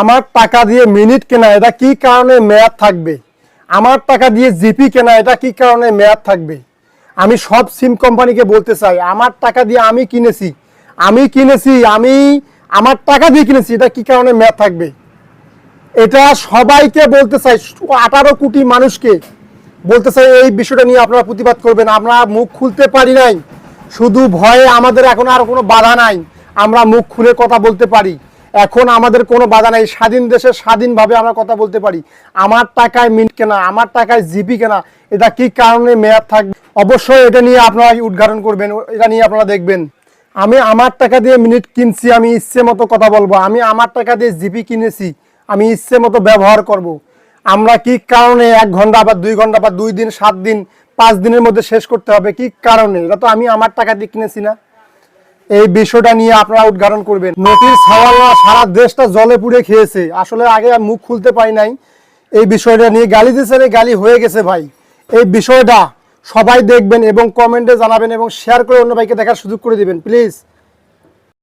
আমার টাকা দিয়ে মিনিট কেনা, এটা কি কারণে মেয়াদ থাকবে? আমার টাকা দিয়ে জিপি কেনা, এটা কি কারণে মেয়াদ থাকবে? আমি সব সিম কোম্পানিকে বলতে চাই, আমার টাকা দিয়ে আমি কিনেছি আমি কিনেছি, আমি আমার টাকা দিয়ে কিনেছি, এটা কি কারণে মেয়াদ থাকবে? এটা সবাইকে বলতে চাই, আঠারো কোটি মানুষকে বলতে চাই, এই বিষয়টা নিয়ে আপনারা প্রতিবাদ করবেন, আমরা মুখ খুলতে পারি নাই। শুধু ভয়ে আমাদের এখন আর কোনো বাধা নাই, আমরা মুখ খুলে কথা বলতে পারি। এখন আমাদের কোনো বাধা নাই। স্বাধীন দেশে স্বাধীনভাবে আমরা কথা বলতে পারি। আমার টাকায় মিনিট কেনা, আমার টাকায় জিপি কেনা, এটা কি কারণে মেয়াদ থাকবে অবশ্যই এটা নিয়ে আপনারা উদ্ঘাটন করবেন, এটা নিয়ে আপনারা দেখবেন। আমি আমার টাকা দিয়ে মিনিট কিনছি, আমি ইচ্ছে মতো কথা বলব। আমি আমার টাকা দিয়ে জিপি কিনেছি, আমি ইচ্ছে মতো ব্যবহার করব। আমরা কি কারণে এক ঘণ্টা বা দুই ঘণ্টা বা দুই দিন, সাত দিন, পাঁচ দিনের মধ্যে শেষ করতে হবে? কি কারণে? এটা তো আমি আমার টাকা দিয়ে কিনেছি না। এই বিষয়টা নিয়ে আপনারা উদ্ঘাটন করবেন। নদীর ছাওয়ালা সারা দেশটা জলে পুড়ে খেয়েছে। আসলে আগে মুখ খুলতে পাই নাই। এই বিষয়টা নিয়ে গালি দিয়েছে এই গালি হয়ে গেছে ভাই। এই বিষয়টা সবাই দেখবেন এবং কমেন্টে জানাবেন এবং শেয়ার করে অন্য ভাইকে দেখার সুযোগ করে দিবেন, প্লিজ।